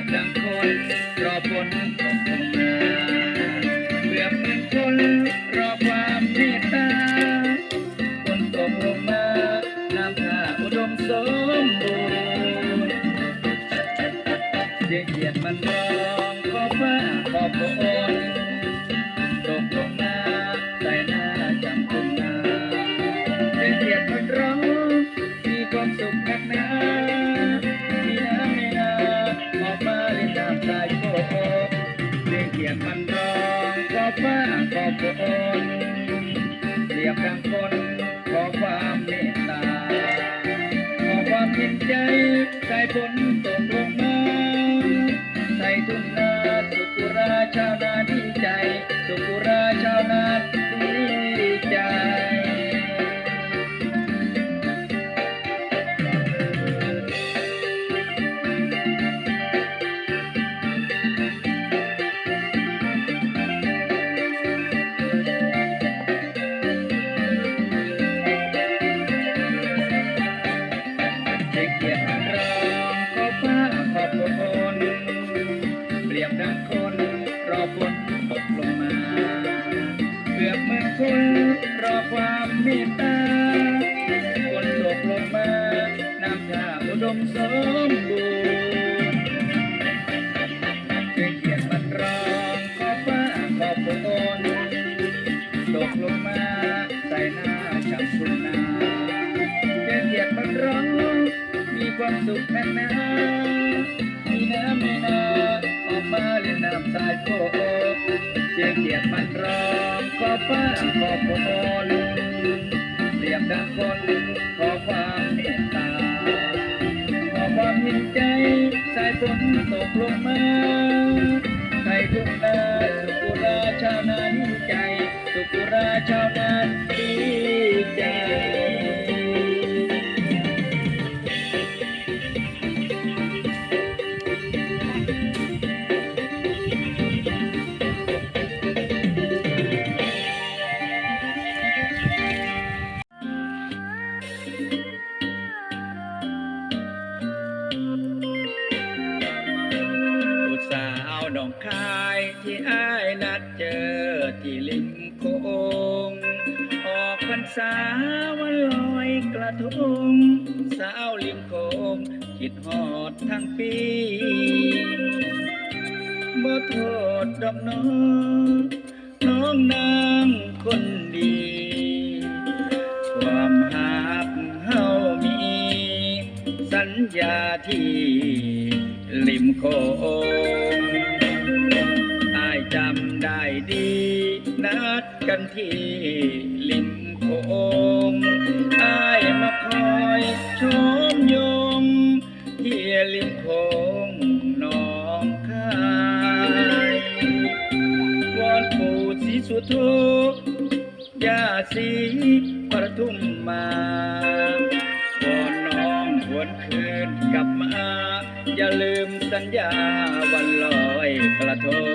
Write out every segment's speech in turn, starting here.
ยบดังคนรอฝนตกลงมาเปรียบเหมือนคนรอความเมตตาฝนตกลงมาน้ำท่าอุดมสมบูรณ์เสียงเกียดมันร้องขอฟ้าขอบฝน รียบดังคนขอความเมตตา ขอความเห็นใจสายฝนตกลงมาใส่ทุ่งนาสุกุราชาวนาดีใจสุกุราชา รียบดังคนรอฝนตกลงมาเปรียบเหมือนคนรอความเมตตาฝนตกลงมาน้ำท่าอุดมสมบูรณ์เด็กเกียรติมันรองขอฟ้าขอบฝนตกลงมาใส่หน้าช่างคุณนาเสียงเกียดมันรองมีความสุขแนักหนามีน้ำมีนาออ กมาเล่นน้ำสายโฟเสียงเกียดมันร้องขอฟ้าขอฝนเรียบดังคนขอความเมตตา ขอความเห็นใจสายฝนตกลงมาใส่ทุ่งนาสุกุราชาวนาดีใจ สุกุราชาวนา นัดเจอที่ริมโขงออกพรรษาวันลอยกระทงสาวริมโขงคิดฮอดทั้งปีบ่โทษดอกน้องน้องนางคนดี ความหักเฮามี สัญญาที่ริมโขง ที่ริมโขงอายมาคอยชมยม ที่ริมโขงน้องคายวอนปู่ศรีสุโธยาสีปทุมมาวอนน้องหวนคืนกลับมา อย่าลืมสัญญาวันลอยกระทง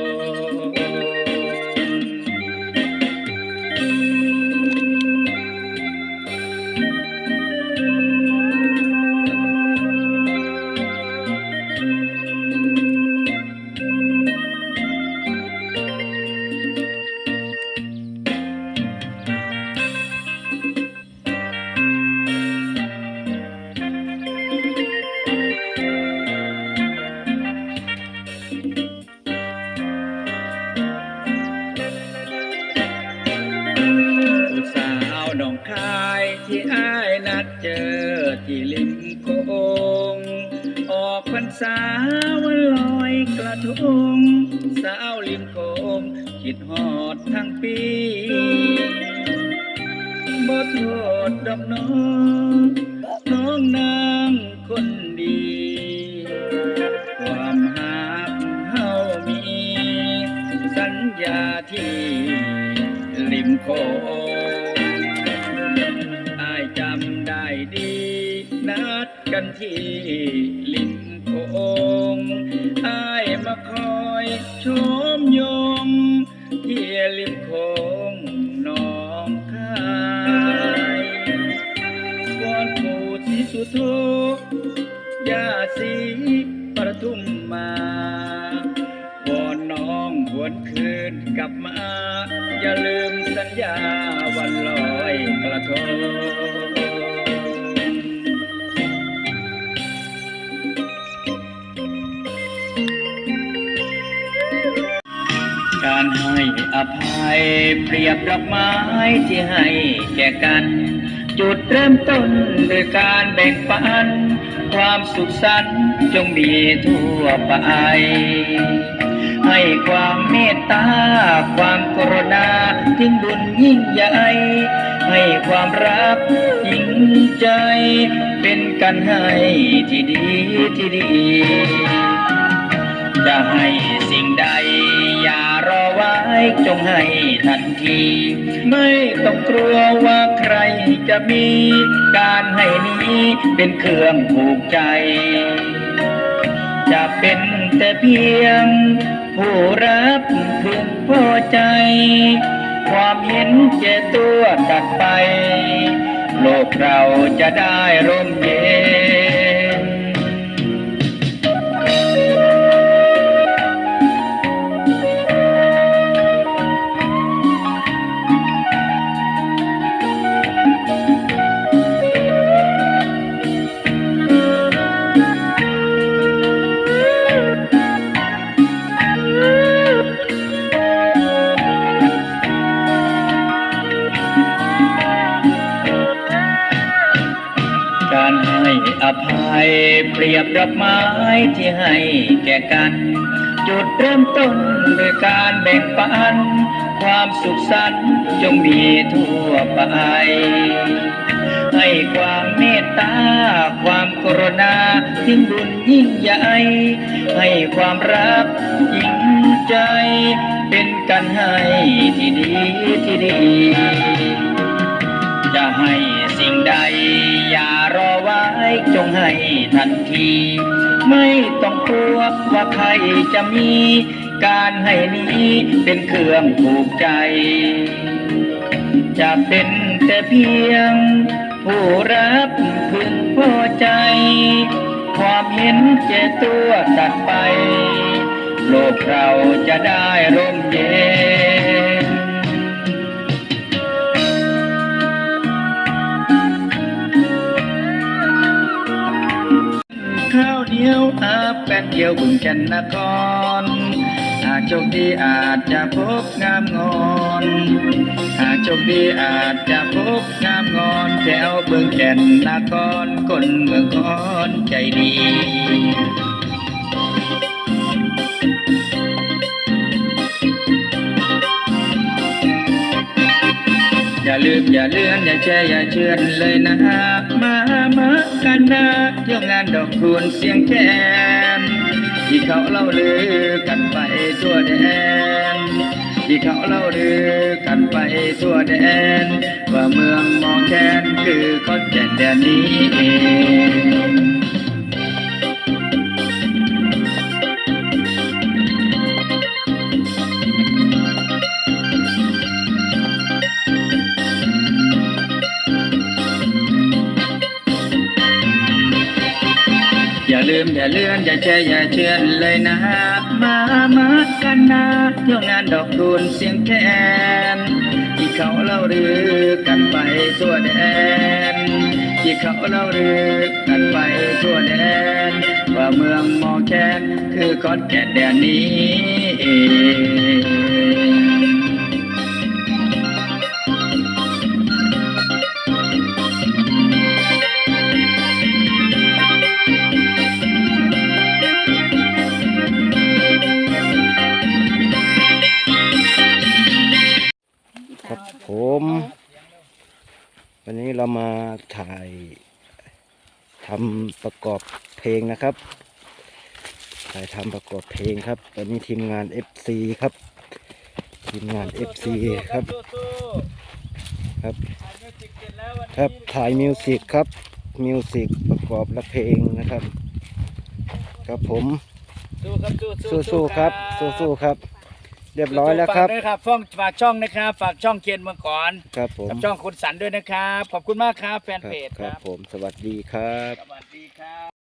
ที่ริมโขงออกพรรษาวันลอยกระทงสาวริมโขงคิดฮอดทั้งปีบ่โทษดอกน้องน้องนางคนดี ความหักเฮามี สัญญาที่ริมโขง ที่ลิมโขงอายมาคอยชมยมที่ลิมโขง การให้อภัยเปรียบดอกไม้ที่ให้แก่กัน จุดเริ่มต้นโดยการแบ่งปัน ความสุขสันต์จงมีทั่วไป ให้ความเมตตา ความกรุณาทิ้งบุญยิ่งใหญ่ให้ความรักยิ่งใจ เป็นกันให้ที่ดีที่ดี จะให้สิ่งใด จงให้ทันที ไม่ต้องกลัวว่าใครจะมีการให้นี้เป็นเครื่องผูกใจ จะเป็นแต่เพียง ผู้รับพึงพอใจ ความเห็นแก่ตัวตัดไป โลกเราจะได้ร่มเย็น เปรียบดอกไม้ที่ให้แก่กัน จุดเริ่มต้นโดยการแบ่งปัน ความสุขสันต์จงมีทั่วไป ให้ความเมตตา ความกรุณาทิ้งบุญยิ่งใหญ่ ให้ความรักยิ่งใจ เป็นกันให้ที่ดีที่ดี ให้ทันที ไม่ต้องกลัวว่าใครจะมี การให้นี้เป็นเครื่องผูกใจ จะเป็นแต่เพียง ผู้รับพึงพอใจ ความเห็นแก่ตัวตัดไป โลกเราจะได้ร่มเย็น หนียวอาบแป้นเดียวบึงแก่นนคร หากโชคดีอาจจะพบงามงอน หากโชคดีอาจจะพบงามงอนแถวเบืองแก่นนครคนเมืองคอนใจดี อย่าลืมอย่าเลื่อนอย่าแช่อย่าเชื่อนเลยนะฮะมามากันนะเที่ยวงานดอกคูณเสียงแคนที่เขาเล่าลือกันไปทั่วแดนที่เขาเล่าลือกันไปทั่วแดน ว่าเมืองมองแคนคือคอนแก่นแดนนี้เอง อย่าลืมอย่าเลื่อนอย่าแช่อย่าเชื่อนเลยนะ มามากันนะเที่ยวงานดอกดูนเสียงแคนที่เขาเล่าลือกันไปทั่วแดน ที่เขาเล่าลือกันไปทั่วแดน ว่าเมืองมอแคนคือคอนแก่นแดนนี้ ผม วันนี้เรามาถ่ายทำประกอบเพลงนะครับ ถ่ายทำประกอบเพลงครับ ตอนนี้ทีมงาน FC ครับ ทีมงาน FC ครับครับครับถ่ายมิวสิกครับมิวสิกประกอบและเพลงนะครับ ครับผม สู้ครับสู้สู้ๆครับ สู้ๆครับ เรียบร้อยแล้วครับฝากด้วยครับฟ้องฝากช่องนะครับ ฝากช่องเคียนเมืองก่อนครับผมกับช่องคุณสันด้วยนะครับ ขอบคุณมากครับแฟนเพจครับผมสวัสดีครับ สวัสดีครับ